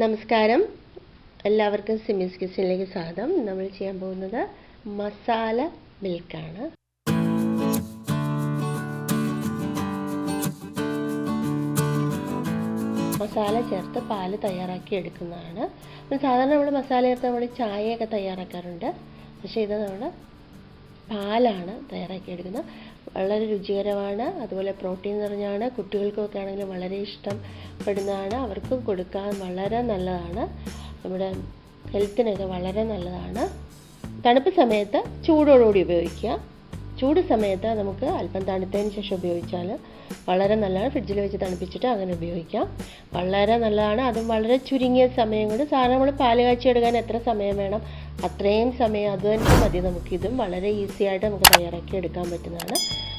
നമസ്കാരം. എല്ലാവർക്കും സിമിസ് കിച്ചണിലേക്ക് സ്വാഗതം. നമ്മൾ ചെയ്യാൻ പോകുന്നത് മസാല മിൽക്കാണ്. മസാല ചേർത്ത് പാൽ തയ്യാറാക്കി എടുക്കുന്നതാണ്. സാധാരണ നമ്മൾ മസാല ചേർത്ത് നമ്മൾ ചായയൊക്കെ തയ്യാറാക്കാറുണ്ട്. പക്ഷേ ഇത് നമ്മൾ പാലാണ് തയ്യാറാക്കി എടുക്കുന്നത് വളരെ രുചികരമാണ്. അതുപോലെ പ്രോട്ടീൻ നിറഞ്ഞാണ് കുട്ടികൾക്കൊക്കെ ആണെങ്കിലും വളരെ ഇഷ്ടപ്പെടുന്നതാണ്. അവർക്കും കൊടുക്കാൻ വളരെ നല്ലതാണ്. നമ്മുടെ ഹെൽത്തിനൊക്കെ വളരെ നല്ലതാണ്. തണുപ്പ് സമയത്ത് ചൂടോടുകൂടി ഉപയോഗിക്കുക. ചൂട് സമയത്ത് നമുക്ക് അല്പം തണുത്തതിന് ശേഷം ഉപയോഗിച്ചാൽ വളരെ നല്ലതാണ്. ഫ്രിഡ്ജിൽ വെച്ച് തണുപ്പിച്ചിട്ട് അങ്ങനെ ഉപയോഗിക്കാം. വളരെ നല്ലതാണ്. അതും വളരെ ചുരുങ്ങിയ സമയം കൊണ്ട് സാധാരണ നമ്മൾ പാൽ കാച്ചി എടുക്കാൻ എത്ര സമയം വേണം അത്രയും സമയം അത് തന്നെ മതി. നമുക്കിതും വളരെ ഈസി ആയിട്ട് നമുക്ക് തയ്യാറാക്കി എടുക്കാൻ പറ്റുന്നതാണ്.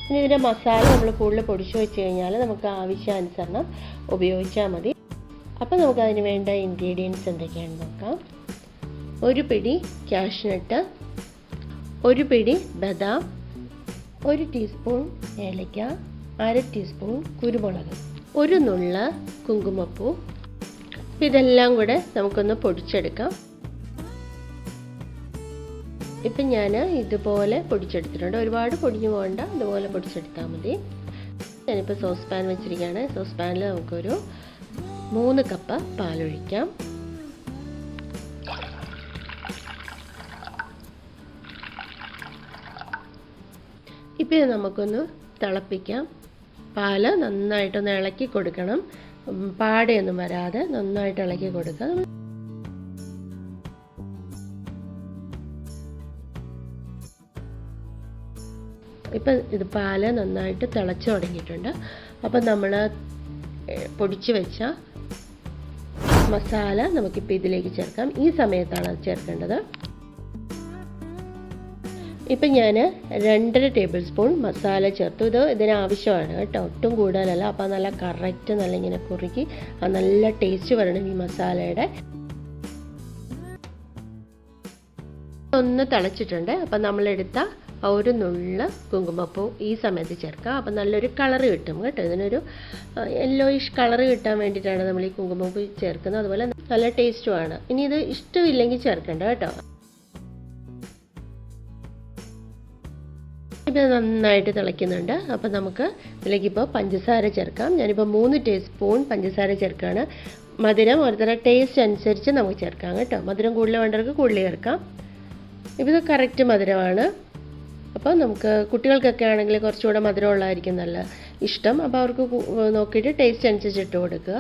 ഇനി ഇതിന്റെ മസാല നമ്മൾ കൂടുതൽ പൊടിച്ചു വെച്ച് കഴിഞ്ഞാൽ നമുക്ക് ആവശ്യാനുസരണം ഉപയോഗിച്ചാൽ മതി. അപ്പോൾ നമുക്ക് അതിന് വേണ്ട ഇൻഗ്രീഡിയൻസ് എന്തൊക്കെയാണെന്ന് നോക്കാം. ഒരു പിടി കാഷ്നട്ട് ഒരു പിടി ബദാം ഒരു ടീസ്പൂൺ ഏലയ്ക്ക അര ടീസ്പൂൺ കുരുമുളക് ഒരു നുള്ള കുങ്കുമപ്പൂ. ഇതെല്ലാം കൂടെ നമുക്കൊന്ന് പൊടിച്ചെടുക്കാം. ഇപ്പം ഞാൻ ഇതുപോലെ പൊടിച്ചെടുത്തിട്ടുണ്ട്. ഒരുപാട് പൊടിഞ്ഞു പോകണ്ട ഇതുപോലെ പൊടിച്ചെടുത്താൽ മതി. ഞാനിപ്പോൾ സോസ് പാൻ വെച്ചിരിക്കുകയാണ്. സോസ് പാനിൽ നമുക്കൊരു മൂന്ന് കപ്പ് പാലൊഴിക്കാം. ഇപ്പോൾ നമുക്കൊന്ന് തിളപ്പിക്കാം. പാൽ നന്നായിട്ടൊന്ന് ഇളക്കി കൊടുക്കണം. പാടെയൊന്നും വരാതെ നന്നായിട്ട് ഇളക്കി കൊടുക്കാം. ഇപ്പം ഇത് പാൽ നന്നായിട്ട് തിളച്ച് തുടങ്ങിയിട്ടുണ്ട്. അപ്പം നമ്മൾ പൊടിച്ച് വെച്ച മസാല നമുക്കിപ്പോൾ ഇതിലേക്ക് ചേർക്കാം. ഈ സമയത്താണ് അത് ചേർക്കേണ്ടത്. ഇപ്പം ഞാൻ രണ്ടര ടേബിൾ സ്പൂൺ മസാല ചേർത്തു. ഇത് ഇതിനാവശ്യമാണ് കേട്ടോ. ഒട്ടും കൂടുതലല്ല. അപ്പോൾ നല്ല കറക്റ്റ് നല്ല ഇങ്ങനെ കുറുക്കി ആ നല്ല ടേസ്റ്റ് വരണം ഈ മസാലയുടെ. ഒന്ന് തിളച്ചിട്ടുണ്ട്. അപ്പം നമ്മളെടുത്ത ഒരു നുള്ള കുങ്കുമപ്പൂ ഈ സമയത്ത് ചേർക്കുക അപ്പം നല്ലൊരു കളർ കിട്ടും കേട്ടോ. ഇതിനൊരു യെല്ലോയിഷ് കളർ കിട്ടാൻ വേണ്ടിയിട്ടാണ് നമ്മൾ ഈ കുങ്കുമപ്പൂ ചേർക്കുന്നത്. അതുപോലെ നല്ല ടേസ്റ്റുമാണ് ഇനി ഇത് ഇഷ്ടമില്ലെങ്കിൽ ചേർക്കേണ്ട കേട്ടോ. ഇത് നന്നായിട്ട് തിളയ്ക്കുന്നുണ്ട്. അപ്പോൾ നമുക്ക് ഇതിലേക്ക് ഇപ്പോൾ പഞ്ചസാര ചേർക്കാം. ഞാനിപ്പോൾ മൂന്ന് ടീസ്പൂൺ പഞ്ചസാര ചേർക്കുകയാണ്. മധുരം ഓരോരുത്തരുടെ ടേസ്റ്റ് അനുസരിച്ച് നമുക്ക് ചേർക്കാം കേട്ടോ. മധുരം കൂടുതൽ വേണ്ടവർക്ക് കൂടുതൽ ചേർക്കാം. ഇപ്പോൾ ഇത് കറക്റ്റ് മധുരമാണ്. അപ്പോൾ നമുക്ക് കുട്ടികൾക്കൊക്കെ ആണെങ്കിൽ കുറച്ചുകൂടെ മധുരമുള്ളതായിരിക്കും നല്ല ഇഷ്ടം. അപ്പോൾ അവർക്ക് നോക്കിയിട്ട് ടേസ്റ്റ് അനുസരിച്ച് ഇട്ട് കൊടുക്കുക.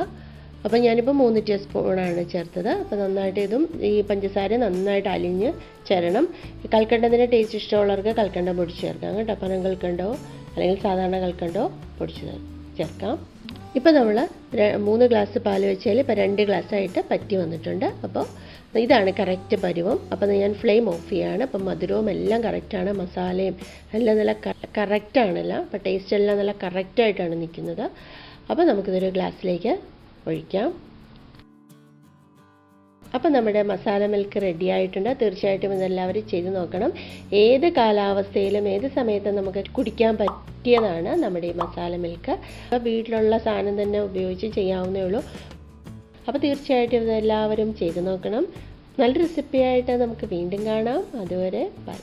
അപ്പോൾ ഞാനിപ്പോൾ മൂന്ന് ടീസ്പൂണാണ് ചേർത്തത്. അപ്പോൾ നന്നായിട്ട് ഇതും ഈ പഞ്ചസാര നന്നായിട്ട് അലിഞ്ഞ് ചേരണം. കൽക്കണ്ടതിന്റെ ടേസ്റ്റ് ഇഷ്ടമുള്ളവർക്ക് കൽക്കണ്ടം പൊടിച്ച് ചേർക്കാം കേട്ടോ. പനം കൽക്കണ്ടോ അല്ലെങ്കിൽ സാധാരണ കൽക്കണ്ടോ പൊടിച്ച് ചേർക്കാം. ഇപ്പം നമ്മൾ മൂന്ന് ഗ്ലാസ് പാൽ വെച്ചാൽ ഇപ്പോൾ രണ്ട് ഗ്ലാസ്സായിട്ട് പറ്റി വന്നിട്ടുണ്ട്. അപ്പോൾ ഇതാണ് കറക്റ്റ് പരുവം. അപ്പോൾ ഞാൻ ഫ്ലെയിം ഓഫ് ചെയ്യാണ്. അപ്പം മധുരവും എല്ലാം കറക്റ്റാണ് മസാലയും എല്ലാം നല്ല കറക്റ്റാണല്ലോ അപ്പോൾ ടേസ്റ്റ് എല്ലാം നല്ല കറക്റ്റായിട്ടാണ് നിൽക്കുന്നത്. അപ്പോൾ നമുക്കിതൊരു ഗ്ലാസ്സിലേക്ക് ഒഴിക്കാം. അപ്പോൾ നമ്മുടെ മസാല മിൽക്ക് റെഡി ആയിട്ടുണ്ട്. തീർച്ചയായിട്ടും ഇതെല്ലാവരും ചെയ്ത് നോക്കണം. ഏത് കാലാവസ്ഥയിലും ഏത് സമയത്തും നമുക്ക് കുടിക്കാൻ പറ്റിയതാണ് നമ്മുടെ ഈ മസാല മിൽക്ക് വീട്ടിലുള്ള സാധനം തന്നെ ഉപയോഗിച്ച് ചെയ്യാവുന്നേ ഉള്ളൂ. അപ്പോൾ തീർച്ചയായിട്ടും ഇതെല്ലാവരും ചെയ്ത് നോക്കണം. നല്ല റെസിപ്പിയായിട്ട് നമുക്ക് വീണ്ടും കാണാം. അതുവരെ ബൈ